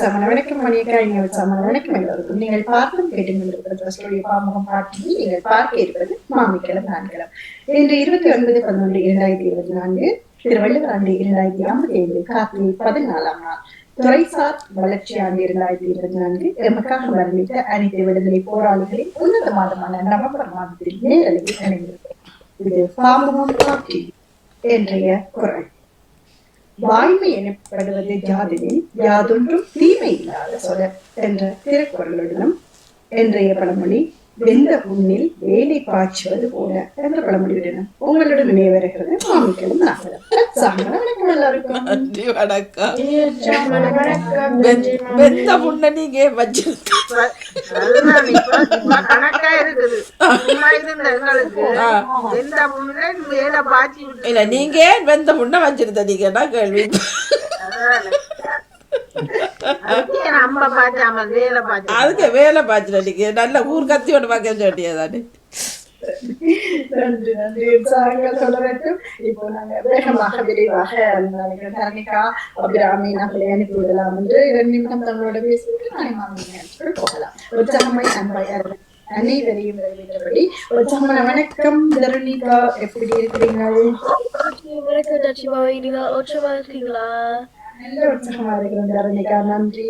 சமண வணக்கம் மணியக்கா எங்கள் சமண வணக்கம் எல்லோருக்கும் நீங்கள் பார்க்கும் கேட்டுக்கொண்டிருப்பது பாமுகம் பாட்டி நீங்கள் பார்க்க இருப்பது மாமிக்கிழம் நான்கிழம் இன்று இருபத்தி ஒன்பது பதினொன்று இரண்டாயிரத்தி இருபத்தி நான்கு திருவள்ளுவர் ஆண்டு இரண்டாயிரத்தி ஐம்பத்தி ஐந்து கார்த்திகை பதினாலாம் நாள். துறைசார் வளர்ச்சி ஆண்டு இரண்டாயிரத்தி இருபத்தி நான்கு எமக்காக வர்ணித்த அனைத்து விடுதலை போராளிகளின் உன்னத மாதமான நவம்பர் மாதத்தில் நேரலையில் இணைந்திருக்கிறது இது பாமுகம் பாட்டி என்றைய குரல். வாய்மை எனப்படுவது யாதெனில் யாதொன்றும் தீமை இல்லாத சொல என்ற திருக்குறளுடனும் இன்றைய பழமொழி வெந்த புண்ணில் வேலை பாய்ச்சுவது போல என்ற பழமொழியுடனும் உங்களுடன் இணைய வருகிறது சாமர வணக்கம் வெந்த புண்ணை நீங்க வச்சு இல்ல நீங்க ஏன் வெந்த புண்ணை வச்சிருந்த நீங்கன்னா கேள்வி. அதுக்கு வேலை பாய்ச்சி அதுக்கு வேலை பாய்ச்சிட நீங்க நல்ல ஊர் கத்தியோட பார்க்க வேண்டியதானே நன்றி நன்றி. சொல்ல வேண்டும் இப்போ நாங்க வேகமாக விரைவாக நினைக்கிறேன் தரணிகா அபிராமி நகலை அனுப்பி விடலாம் என்று இரண்டு நிமிடம் தங்களோட பேசிவிட்டு நாளை மாமி போகலாம். உற்சாகமாய் அன்பாய் அனைவரையும் வரவேற்றபடி உற்சாகமான வணக்கம் தரணிகா. எப்படி இருக்கிறீங்க வணக்கம் உற்சவமா இருக்கீங்களா? நல்ல உற்சாகமா இருக்கிறோம் தரணிகா. நன்றி.